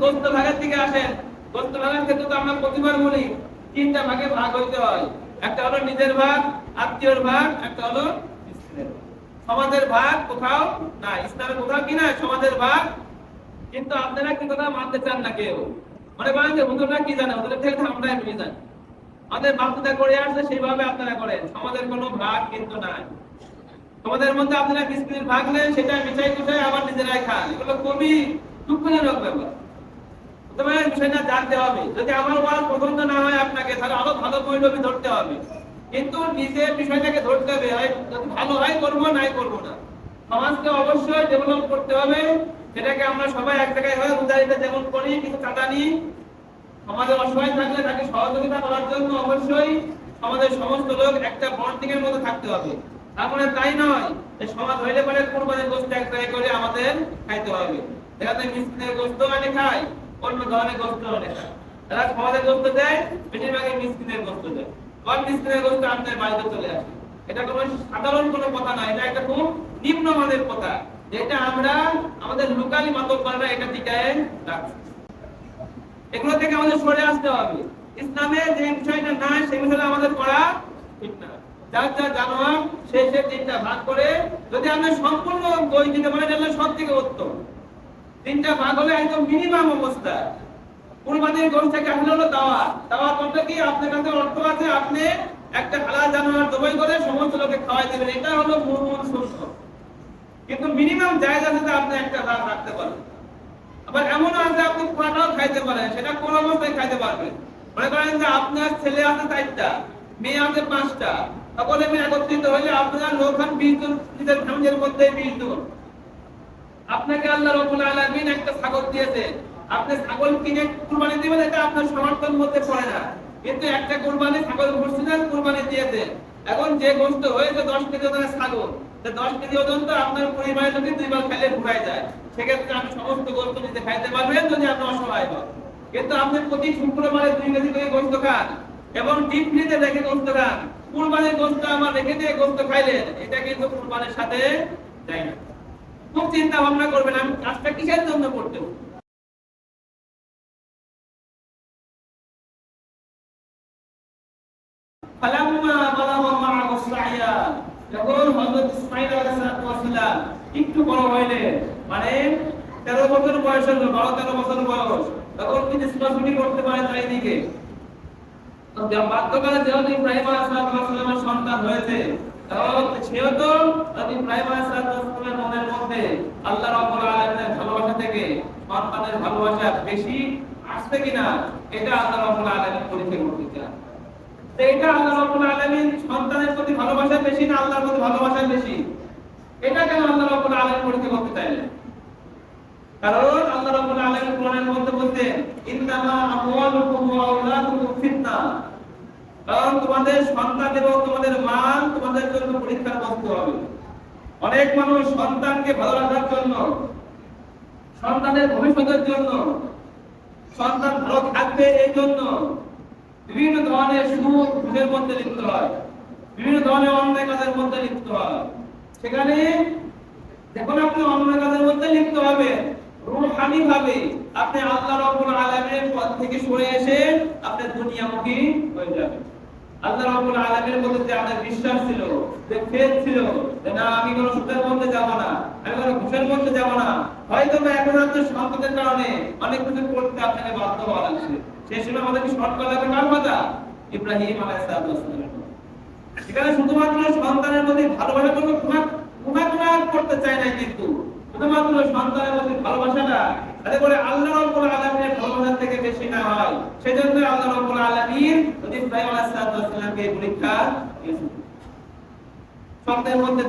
গোস্ত ভাগের দিকে আসেন। গোস্ত ভাগের ক্ষেত্রে তো আমরা প্রতিবার বলি, তিনটা ভাগে ভাগ হইতে হয়। একটা হলো নিজের ভাগ, আত্মীয়র ভাগ, একটা হলো সমাজের ভাগ কোথাও না ইসলামের কোথাও কি না সমাজের ভাগ। কিন্তু আপনারা কি কথা মানতে চান না কেউ? মনে করেন যে হুজুররা কি জানে? হুজুরের থেকে আমরাই বেশি জানি। আমাদের বাপুদা করে আসছে সেইভাবে আপনারা করেন। সমাজের কোনো ভাগ কিন্তু নাই। তোমাদের মধ্যে আপনারা বিস্কুটের ভাগ নেন সেটা মিঠাই কুঠাই আবার নিজেরাই খান। এগুলো খুবই দুঃখজনক ব্যাপার। তোমার বিষয়টা জানতে হবে। যদি আমার ওয়াজ পছন্দ না হয় আপনাকে, তাহলে আরও ভালো পরিণতি ধরতে হবে। কিন্তু নিজের বিষয়টাকে ধরতে হবে ভালো হয় করব, নাই করব না। সমাজকে অবশ্যই ডেভেলপ করতে হবে। সেটাকে আমরা সবাই এক জায়গায় হয়ে উদারিতে যেমন করি, কিছু চাঁদা নিই। সমাজে অসহায় থাকলে তাকে সহযোগিতা করার জন্য অবশ্যই সমাজের সমস্ত লোক একটা বন্ডিং এর মধ্যে থাকতে হবে। তারপরে তাই নয়, যে সমাজ হইলে পরে কোরবানির গোস্ত এক জায়গায় করে আমাদের খাইতে হবে। দেখা যায় মিসকিনের গোস্ত মানে খায় অন্য ধরনের গোস্ত মানে তারা সমাজের গোস্ত দেয় বেশিরভাগই মিসকিনের গোস্ত দেয়। আবার মিসকিনের গোস্ত আপনার বাড়িতে চলে আসে? এটা কোনো সাধারণ কোনো কথা না, এটা একটা খুব নিম্নমানের কথা। যেটা আমরা আমাদের লোকালি মাতব্বররা এটা টিকায় রাখছি। এগুলো থেকে আমাদের সরে আসতে হবে। ইসলামে যে বিষয়টা নাই সেই বিষয়টা আমাদের করা ঠিক না। যার যা জানোয়ার, সে সে তিনটা ভাগ করে যদি আমরা সম্পূর্ণ বই দিতে পারি, তাহলে সব থেকে উত্তম। তিনটা ভাগ হলে একদম মিনিমাম অবস্থা। কুরবানির গোষ্ঠীকে আসলে হলো দাওয়া। দাওয়া করতে কি আপনার কাছে অর্থ আছে? আপনি একটা হালাল জানোয়ার জবাই করে সমস্ত লোকে খাওয়াই দেবেন। এটা হলো মূল মূল কিন্তু মিনিমাম জায়গা আছে যে আপনি একটা ভাগ রাখতে পারেন আবার এমন আছে আপনি পুরাটাও খাইতে পারেন। সেটা কোন অবস্থায় খাইতে পারবেন। মনে করেন যে আপনার ছেলে আছে চারটা, মেয়ে আছে পাঁচটা। সকলে মিলে একত্রিত হলে আপনার লোক হন বিশ জন নিজের ফ্যামিলির মধ্যে বিশ জন। আপনাকে আল্লাহ রবুল আলমিন একটা ছাগল দিয়েছে। আপনি ছাগল কিনে কুরবানি দিবেন, এটা আপনার সমর্থন মধ্যে পড়ে না। কিন্তু একটা কুরবানি ছাগল ঘুরছিলেন কুরবানি দিয়েছে। এখন যে গোষ্ঠ হয়েছে, দশ কেজি ওজনের ছাগল। দশ কেজি ওজন তো আপনার পরিবারের লোকে দুইবার খাইলে ঘুরাই যায়। সেক্ষেত্রে আপনি সমস্ত গোষ্ঠ নিতে খাইতে পারবেন যদি আপনি অসহায় হন। কিন্তু আপনি প্রতি শুক্রবারে দুই কেজি করে গোস্ত খান এবং ডিপ ফ্রিজে রেখে গোস্ত খান। কুরবানির গোস্ত আমার রেখে দিয়ে গোস্ত খাইলেন, এটা কিন্তু কুরবানির সাথে যায় না। খুব চিন্তা ভাবনা করবেন, আমি কাজটা কিসের জন্য করতে একটু বড় হইলেন মানে 13 বছর বয়স হলো 12 13 বছর বয়স, তখন তিনি ছোটাছুটি করতে পারেন চারিদিকে। তো বাধ্যকালে যেহেতু ইব্রাহিম আলাইহিস সালামের সন্তান হয়েছে তখন সেহেতু নবী ইব্রাহিম আলাইহিস সালামের আল্লাহ রাব্বুল আলামিনের ভালোবাসা থেকে সন্তানের ভালোবাসা বেশি আসছে কিনা, এটা আল্লাহ রাব্বুল আলামিন পরীক্ষা করতে চান। তো এটা আল্লাহ রাব্বুল আলামিন সন্তানের প্রতি ভালোবাসা বেশি না আল্লাহর প্রতি ভালোবাসা বেশি? এটা কেন আল্লাহ রাব্বুল আলামিন পরীক্ষা করতে চাইলেন? কারণ আল্লাহ রাব্বুল আলামিন কোরআনের মধ্যে বলতেন ইন্নামা আমওয়ালুকুম ওয়া আওলাদুকুম ফিতনা। কারণ তোমাদের সন্তান এবং তোমাদের মাল তোমাদের জন্য পরীক্ষার বস্তু হবে। অনেক মানুষ সন্তানকে ভালো রাখার জন্য, সন্তানের ভবিষ্যতের জন্য, সন্তান ভালো থাকবে এই জন্য বিভিন্ন ধরনের সুদ ঘুষের মধ্যে লিপ্ত হয়, বিভিন্ন ধরনের অন্যায় কাজের মধ্যে লিপ্ত হয়। সেখানে যখন আপনি অন্যায় কাজের মধ্যে লিপ্ত হবেন রূহানি ভাবে আপনি আল্লাহ রাব্বুল আলামিনের পথ থেকে সরে এসে আপনি দুনিয়ামুখী হয়ে যাবেন। আল্লাহ রাব্বুল মধ্যে যে বিশ্বাস ছিল, যে ফেথ ছিল, যে না, আমি কোনো মধ্যে যাব না, আমি কোনো ঘুষের মধ্যে যাব না। হয়তো বা এখন আপনার সন্তানের কারণে অনেক কিছু করতে আপনাকে বাধ্য হওয়া লাগছে। সেই সময় আমাদের কি শর্ট করা কার কথা ইব্রাহিম শুধুমাত্র সন্তানের প্রতি ভালোবাসা করতে চায় না কিন্তু। শুধুমাত্র সন্তানের প্রতি ভালোবাসাটা করে আল্লাহ রাব্বুল আলামিনের থেকে বেশি না হয়। সেজন্য আল্লাহ রাব্বুল আলামিন নবী সালামকে পরীক্ষা দিয়েছেন। মধ্যে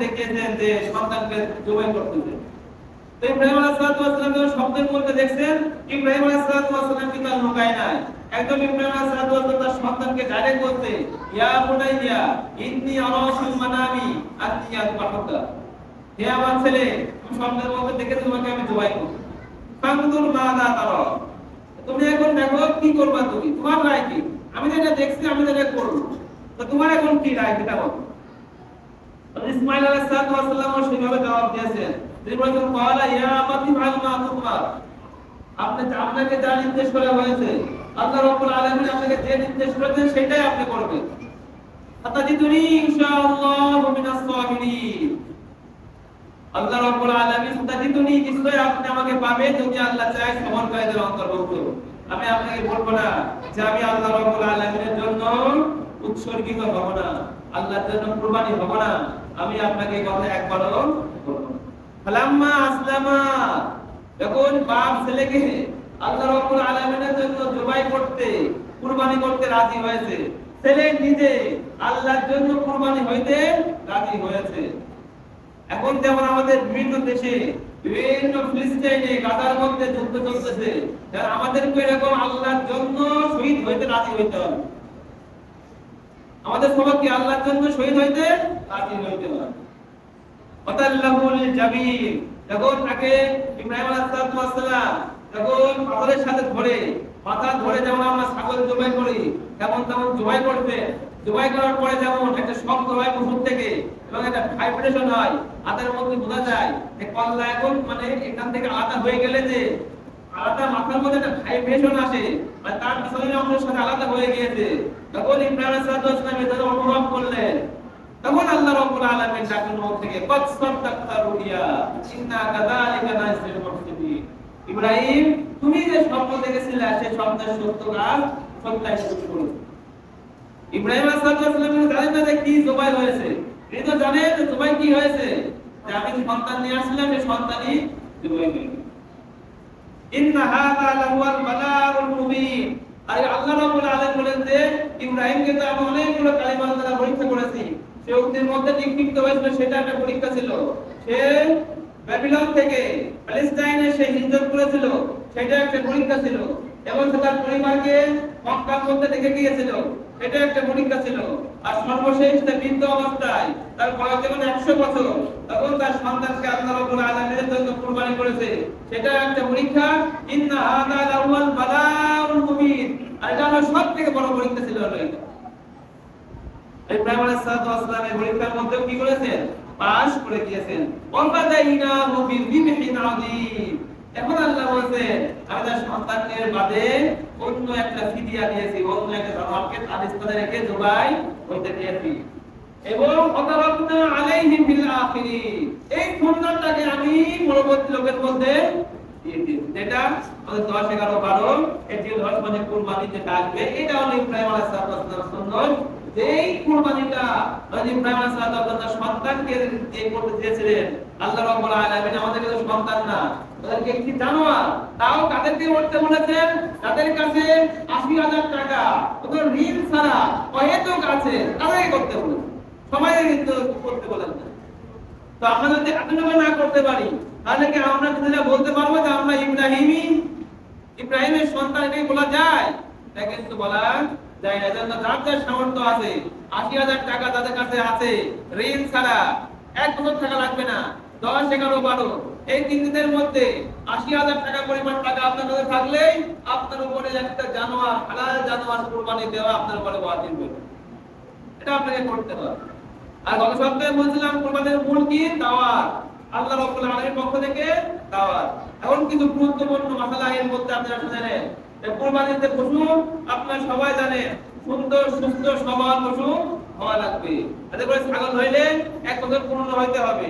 যে সন্তানকে জবাই করতেছে। তো ইব্রাহিম যখন মধ্যে দেখছেন, ইব্রাহিম লুকায় নাই? একদম ইব্রাহিম তার সন্তানকে ডাইরেক্ট বলতে ইয়া বুনাইয়া, ইন্নী আরাফিল মানামি হে আমার ছেলে, তুমি মধ্যে দেখে তোমাকে আমি জবাই করব ফাংদুর মা দা তারা। তুমি এখন দেখো কি করবা তুমি? তোমার রায় কি? আমি যেটা দেখছি, আমি যেটা করব। তো তোমার এখন কি রায়, সেটা বলো। ইসমাইল আলাইহিস সালাম সেইভাবে জবাব দিয়েছেন তিনি বলেছেন ক্বালা ইয়া আবাতি ফাল মা তুমার আপনি আপনাকে যা নির্দেশ করা হয়েছে, আল্লাহ রাব্বুল আলামিন আপনাকে যে নির্দেশ করেছেন সেটাই আপনি করবেন। আতাজিদুনি ইনশাআল্লাহ মিনাস সাবিরিন। আল্লাহ রাব্বুল আলামিন আতাজিদুনি নিশ্চয় আপনি আমাকে পাবেন যদি আল্লাহ চায় সমরকারীদের অন্তর্ভুক্ত। আমি আপনাকে বলব না যে আমি আল্লাহ রাব্বুল আলামিনের জন্য উৎসর্গিত হব না, আল্লাহর জন্য কুরবানি হব না, আমি আপনাকে এই কথা একবারও বলব ফালাম্মা আসলামা যখন বাপ ছেলেকে আল্লাহ রাব্বুল আলামিনের জন্য জবাই করতে, কুরবানি করতে রাজি হয়েছে। ছেলে নিজে আল্লাহর জন্য কুরবানি হইতে রাজি হয়েছে। এখন যেমন আমাদের বিভিন্ন দেশে, বিভিন্ন ফিলিস্তিনে, গাজার মধ্যে যুদ্ধ চলতেছে যারা আমাদেরকে এরকম আল্লাহর জন্য শহীদ হইতে রাজি হইতে হবে। আমাদের সবাইকে আল্লাহর জন্য শহীদ হইতে রাজি হইতে হবে? ওয়াতাল্লাহুল জাবির যখন তাকে ইব্রাহিম আলাইহিস সালাম যখন পাথরের সাথে ধরে মাথা ধরে যেমন আমরা ছাগল জবাই করি, তেমন তেমন জবাই করতে জবাই করার পরে যেমন একটা শব্দ হয় পশুর থেকে এবং একটা ভাইব্রেশন হয়, হাতের মধ্যে বোঝা যায় যে কল্লা এখন মানে এখান থেকে আলাদা হয়ে গেলে যে আলাদা মাথার মধ্যে একটা ভাইব্রেশন আসে মানে তার পিছনের অংশের সাথে আলাদা হয়ে গিয়েছে। তখন ইব্রাহিম আলাইহিস সালাম এটা অনুভব করলেন, তখন আল্লাহ রাব্বুল আলামিন ডাকেন মুখ থেকে, কদ সাদ্দাকতা রুইয়া ইন্না কাযালিকা নাসিল মুহসিনিন ইব্রাহিম, তুমি যে স্বপ্ন দেখেছিলে সেই স্বপ্নের সত্য কাজ সত্যায়িত করেছ ইব্রাহিম আলাইহিস সালাম জানেন না যে কি জবাই হয়েছে। তিনি তো জানেন যে জবাই কি হয়েছে? যে আমি সন্তান নিয়ে আসলাম সেই সন্তানই হয়ে ইন্না হাযা লাহুয়াল বালাউল মুবিন। আর আল্লাহ রাব্বুল আলামিন বলেন যে, ইব্রাহিমকে তো আমি অনেকগুলো কালিমা দ্বারা পরীক্ষা করেছি। সে উক্তির মধ্যে নিক্ষিপ্ত হয়েছিল সেটা একটা পরীক্ষা ছিল। সে ব্যাবিলন থেকে প্যালেস্টাইনে সে হিজরত করেছিল। সেটা একটা পরীক্ষা ছিল। এবং সে তার পরিবারকে মক্কার মধ্যে রেখে গিয়েছিল। এটা একটা পরীক্ষা ছিল। আর সর্বশেষ তার বৃদ্ধ অবস্থায় তার বয়স যখন একশো বছর, তখন তার সন্তানকে আল্লাহ আলামিনের জন্য কুরবানি করেছে। সেটা একটা পরীক্ষা এটা হলো বড় পরীক্ষা ছিল পরীক্ষার কি করেছেন? করে দিয়েছেন এখন আল্লাহ বলেছেন আমি তার সন্তানের বাদে অন্য একটা ফিদিয়া দিয়েছি অন্য একটা জানোয়ারকে তার স্থানে রেখে জবাই হইতে দিয়েছি এবং অতারাকনা আলাইহিম বিল আখিরিন এই সুন্নাতটাকে আমি পরবর্তী লোকের মধ্যে আমাদের মানে সালাম সন্তানকে আল্লাহ রাব্বুল আলামিন আমাদেরকে তো সন্তান না। তাদেরকে একটি জানোয়ার। তাও কাদেরকে করতে বলেছেন তাদের কাছে আশি হাজার টাকা। ওদের ঋণ ছাড়া অহেতুক আছে। তাদেরকে করতে বলেছেন সবাই কিন্তু করতে বলেন তো আমরা যদি এতটুকু না করতে পারি, তাহলে কি আমরা যেটা বলতে পারব যে আমরা ইব্রাহিমই? ইব্রাহিমের সন্তান এটাই বলা যায়? এটা কিন্তু বলা যায় না। এজন্য যার যার সামর্থ্য আছে, আশি হাজার টাকা তাদের কাছে আছে। ঋণ ছাড়া এক বছর টাকা লাগবে না। দশ, এগারো, বারো। এই তিন দিনের মধ্যে আশি হাজার টাকা পরিমাণ টাকা আপনার কাছে থাকলেই আপনার উপরে একটা জানোয়ার, হালাল জানোয়ার কুরবানি দেওয়া আপনার উপরে ওয়াজিব যাবে। এটা আপনাকে করতে হবে। আর গত সপ্তাহে বলছিলাম, কোরবানির মূল কি? আল্লাহ আলামিনের পক্ষ থেকে দাওয়াত। এখন কিছু গুরুত্বপূর্ণ মাসালা এর মধ্যে আপনারা জানেন কোরবানিতে পশু, আপনারা সবাই জানেন, সুন্দর, সুস্থ সবল পশু হওয়া লাগবে। এতে করে ছাগল হইলে এক বছর পূর্ণ হইতে হবে।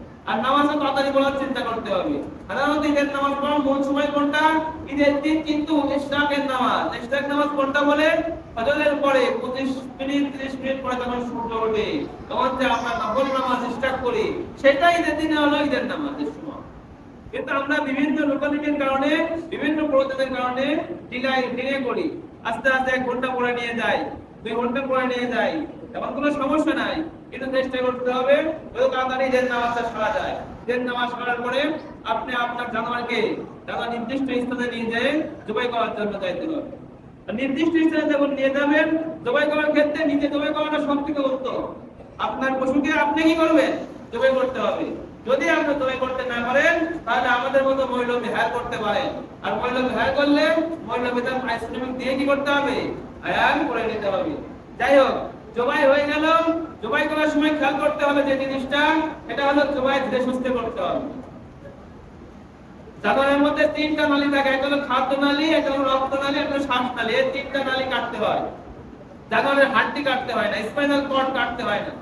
আর নামাজও তাড়াতাড়ি বলার চিন্তা করতে হবে। সাধারণত ঈদের নামাজ পড়ার মূল সময় কোনটা? ঈদের দিন কিন্তু নামাজ। ইশরাক নামাজ কোনটা বলে? ফজরের পরে 25 মিনিট 30 মিনিট পরে যখন সূর্য ওঠে, তখন যে আমরা নফল নামাজ স্টার্ট করি সেটাই ঈদের দিনে হলো ঈদের নামাজের সময়। কিন্তু আমরা বিভিন্ন লোকালিটির কারণে, বিভিন্ন প্রয়োজনের কারণে ডিলাই ডিলে করি। আস্তে আস্তে এক ঘণ্টা পরে নিয়ে যাই। দুই ঘণ্টা পরে নিয়ে যাই। এমন কোনো সমস্যা নাই। কিন্তু চেষ্টা করতে হবে, যত তাড়াতাড়ি যে নামাজটা সারা যায়। যে নামাজ সারার পরে আপনি আপনার জানোয়ারকে তারা নির্দিষ্ট স্থানে নিয়ে যেয়ে জবাই করার জন্য যাইতে হবে। নির্দিষ্ট স্থানে যখন নিয়ে যাবেন, জবাই করার ক্ষেত্রে নিজে জবাই করাটা সব থেকে উত্তম। আপনার পশুকে আপনি কি করবেন? জবাই করতে হবে। যদি আপনি জবাই করতে না পারেন, তাহলে আমাদের মতো মহিলা হায়ার করতে পারেন। আর মহিলা হায়ার করলে মহিলা তার পারিশ্রমিক দিয়ে কি করতে হবে? যাই হোক, জবাই হয়ে গেল। জবাই করার সময় খেয়াল করতে হবে যে জিনিসটা, এটা হলো জবাই ধীরে করতে হবে। মধ্যে তিনটা নালী থাকে, একটা হলো খাদ্য নালী, একটা হলো রক্ত নালী, একটা শ্বাস নালী। এই তিনটা নালী কাটতে হয়। জানোয়ারের হাড্ডি কাটতে হয় না, স্পাইনাল কর্ড কাটতে হয় না।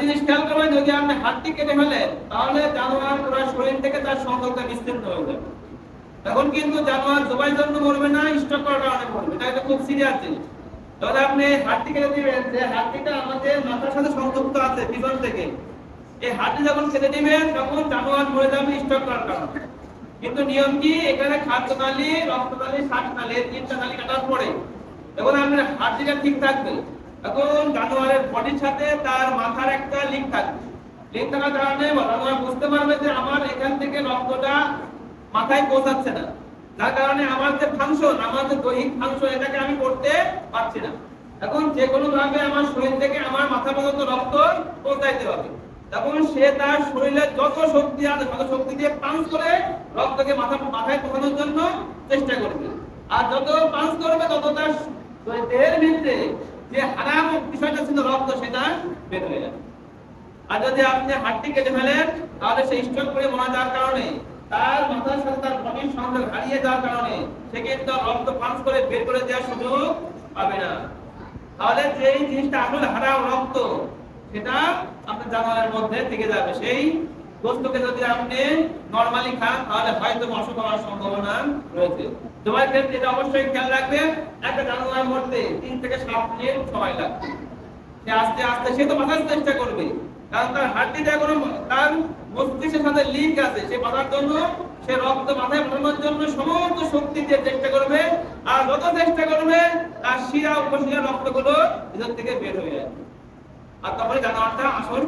জিনিস খেয়াল করবেন, যদি আপনি হাড্ডি কেটে ফেলেন, তাহলে জানোয়ার পুরো শরীর থেকে তার সংযোগটা বিচ্ছিন্ন হয়ে যাবে। তখন কিন্তু জানোয়ার জবাই জন্য মরবে না, স্টক করার কারণে মরবে এটা একটা খুব সিরিয়াস জিনিস। তাহলে আপনি হাড্ডি কেটে দিবেন, যে হাড্ডিটা আমাদের মাথার সাথে সংযুক্ত আছে, পিছন থেকে। এই হাড্ডি যখন কেটে দিবেন, তখন জানোয়ার মরে যাবে স্টক করার কারণে। কিন্তু নিয়ম কি? এখানে খাদ্য নালী রক্ত নালী শ্বাস নালী তিনটা নালী কাটার পরে। এখন আপনার হাড্ডিটা ঠিক থাকবে। এখন জানোয়ারের বডির সাথে তার মাথার একটা লিঙ্ক থাকবে। লিঙ্ক থাকার কারণে বুঝতে পারবে যে আমার এখান থেকে রক্তটা মাথায় পৌঁছাচ্ছে না। যার কারণে আমার যে ফাংশন, আমার যে দৈহিক ফাংশন, এটাকে আমি করতে পারছি না। এখন যে কোনো ভাবে আমার শরীর থেকে আমার মাথা পর্যন্ত রক্ত পৌঁছাইতে হবে। তখন সে তার শরীরে যত শক্তি আছে তত শক্তি দিয়ে পাঞ্চ করে রক্তকে মাথা, মাথায় পৌঁছানোর জন্য চেষ্টা করবে। আর যত পাঞ্চ করবে, তত তার দেহের ভিতরে যে হারাম বিষয়টা ছিল রক্ত, সেটা বের হয়ে যাবে। আর যদি আপনি হাড্ডি কেটে ফেলেন, তাহলে সেই স্ট্রোক করে মারা যাওয়ার কারণে তার মাথার সাথে তার বডির সংযোগ হারিয়ে যাওয়ার কারণে সে কিন্তু রক্ত পাস করে বের করে দেওয়ার সুযোগ পাবে না। তাহলে যেই জিনিসটা আসলে হারাম রক্ত, সেটা আপনার জানোয়ারের মধ্যে থেকে যাবে। সেই গোস্তকে যদি আপনি নরমালি খান, তাহলে হয়তো অসুখ হওয়ার সম্ভাবনা রয়েছে। তোমার ক্ষেত্রে এটা অবশ্যই খেয়াল রাখবে, একটা জানোয়ার মধ্যে তিন থেকে সাত মিনিট সময় লাগবে। সে আস্তে আস্তে, সে তো বাঁচার চেষ্টা করবে। কারণ তার হাড্ডিটা কোনো তার মস্তিষ্কের সাথে লিঙ্ক আছে। সে বাঁচার জন্য, সে রক্ত মাথায় পাঠানোর জন্য সমস্ত শক্তি দিয়ে চেষ্টা করবে। আর যত চেষ্টা করবে, তার শিরা, উপশিরা রক্তগুলো ভিতর থেকে বের হয়ে যাবে। আর তারপরে জানোয়ারটা আসল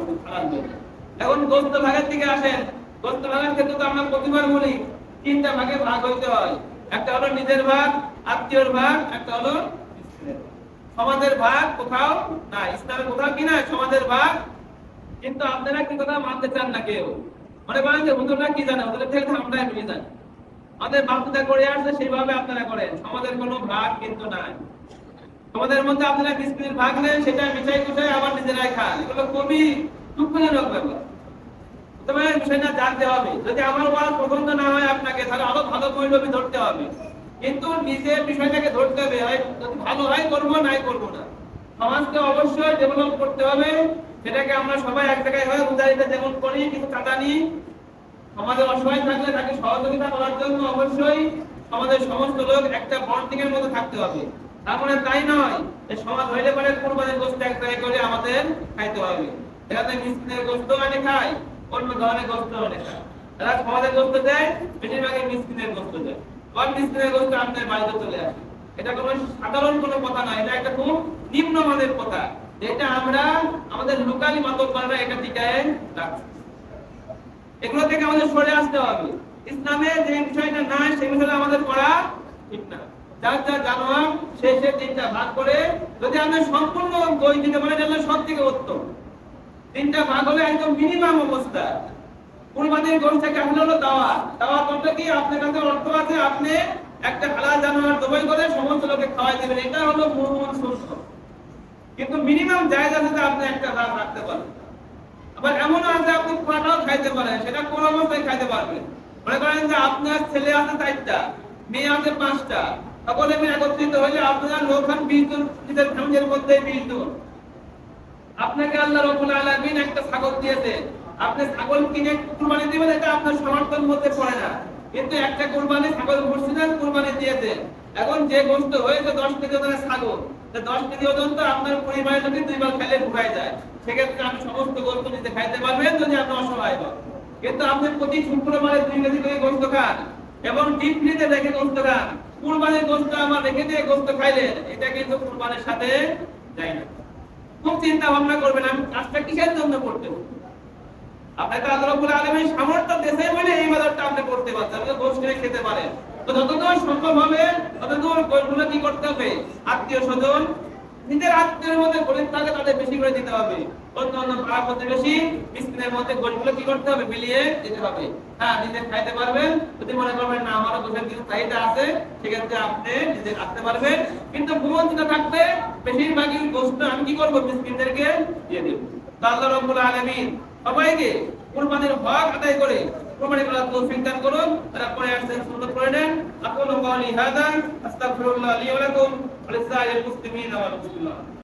যাবে এখন গোস্ত ভাগের দিকে আসেন। গোস্ত ভাগের ক্ষেত্রে তো আমরা প্রতিবার বলি, তিনটা ভাগে ভাগ হইতে হয়। একটা হলো নিজের ভাগ, আত্মীয়র ভাগ, একটা হলো সমাজের ভাগ কোথাও না ইসলামের কোথাও কি না সমাজের ভাগ কিন্তু আপনারা কি কথা মানতে চান না কেউ। মনে করেন যে হুজুররা কি জানে? হুজুরের থেকে আমরাই বেশি জানি। আমাদের বাপদাদা করে আসছে, সেইভাবে আপনারা করেন। সমাজের কোনো ভাগ কিন্তু নাই। তোমাদের মধ্যে আপনারা মিসকিনের ভাগ নেন সেটা মিঠাই কুঠাই আবার নিজেরাই খান। এগুলো খুবই দুঃখজনক ব্যাপার। বিষয়টা জানতে হবে। যদি আমার ওয়াজ পছন্দ না হয় আপনাকে, তাহলে আরও ভালো মৌলবি ধরতে হবে। কিন্তু নিজের বিষয়টাকে ধরতে হবে। ভালো হয়, করব, নাই করব না। সমাজকে অবশ্যই ডেভেলপ করতে হবে। সেটাকে আমরা সবাই এক জায়গায় হয়ে উদারিতে যেমন করি কিছু টাকা নিই, সমাজে অসহায় থাকলে তাকে সহযোগিতা করার জন্য অবশ্যই সমাজের সমস্ত লোক একটা বন্ডিং এর মধ্যে থাকতে হবে। তারপরে তাই নয় যে সমাজ হইলে পরে কোরবানির গোস্ত এক জায়গায় করে আমাদের খাইতে হবে। এখানে মিসকিনের গোস্ত মানে খায় অন্য ধরনের গোস্ত মানে খায় তারা সমাজের গোস্ত দেয়, বেশিরভাগই মিসকিনের গোস্ত দেয়। আর মিসকিনের গোস্ত আপনার বাড়িতে চলে আসে। এটা কোনো সাধারণ কোনো কথা নয়, এটা একটা খুব নিম্নমানের কথা। যেটা আমরা আমাদের লোকালি মাতব্বররা এটা টিকায় রাখছি। এগুলো থেকে আমাদের সরে আসতে হবে। ইসলামে যে বিষয়টা নাই, সেই বিষয়টা আমাদের করা ঠিক না। যার জানোয়ার, সে সে ভাগ করে যদি আমরা সম্পূর্ণ বই দিতে তাহলে সব থেকে উত্তম ভাগ হলে একদম মিনিমাম অবস্থা। কুরবানির গরু থেকে হলো দাওয়া। দাওয়া করতে কি আপনার কাছে অর্থ আছে, আপনি একটা হালাল জানোয়ার জবাই করে সমস্ত লোকে খাওয়াই দেবেন। এটা হলো মূল শস্য। কিন্তু মিনিমাম জায়গা থেকে আপনি একটা ভাগ রাখতে পারেন। আবার এমন আছে আপনি পুরাটাও খাইতে পারেন, সেটা কোন অবস্থায় খাইতে পারবেন। মনে করেন যে আপনার ছেলে আছে চারটা, মেয়ে আছে পাঁচটা, সকলে একত্রিত হলে আপনার বিশ জন, নিজের ফ্যামিলির মধ্যে বিশ জন। আপনাকে আল্লাহ রবুল আলামিন একটা ছাগল দিয়েছে। আপনি ছাগল কিনে কুরবানি দিবেন, এটা আপনার সমর্থন মধ্যে পড়ে না। কিন্তু একটা কুরবানি ছাগল মুর্শিদান কুরবানি দিয়েছে। এখন যে গোস্ত হয়েছে দশ কেজি ছাগল দশ কেজি ওজন তো আপনার পরিবারে যদি দুইবার খেলে ঢুকাই যায়। সেক্ষেত্রে আপনি সমস্ত গোস্ত নিতে খাইতে পারবেন যদি আপনি অসহায় হন। কিন্তু আপনি প্রতি শুক্রবারে দুই কেজি করে গোস্ত খান এবং ডিপ ফ্রিজে রেখে গোস্ত খান। কুরবানির গোস্ত আমার রেখে দিয়ে গোস্ত খাইলেন, এটা কিন্তু কুরবানির সাথে যায় না। খুব চিন্তা ভাবনা করবেন, আমি কাজটা কিসের জন্য করতে আপনাকে আল্লাহ রাব্বুল আলামিন সামর্থ্য দেশে বলে এই বাজারটা আপনি করতে পারছেন, আপনি কিনে খেতে পারেন। যতদূর সম্ভব হবে, ততদূর গোশগুলো কি করতে হবে? আত্মীয় স্বজন নিজের আত্মীয়ের মধ্যে গরিব থাকে তাদের বেশি করে দিতে হবে। অন্য অন্য পাড়া প্রতিবেশী মিসকিনের মধ্যে গরিবগুলো কি করতে হবে? মিলিয়ে দিতে হবে। হ্যাঁ নিজে খাইতে পারবেন। যদি মনে করবেন, না, আমারও গোছের কিছু চাহিদা আছে, সেক্ষেত্রে আপনি নিজে রাখতে পারবেন। কিন্তু ভূমন্ত্রীটা থাকবে বেশিরভাগই গোষ্ঠ আমি কি করব? মিসকিনদেরকে দিয়ে দেব। আল্লাহ রব্বুল আলামিন সবাইকে কুরবানির হক আদায় করে করার তৌফিক দান করুন। তারা পরে আসছেন সুন্দর করে নেন। আকুলু কাওলি হাদা, আস্তাগফিরুল্লাহ লি ওয়া লাকুম ওয়া লিসাইরিল মুসলিমিন ওয়া রাহমাতুল্লাহ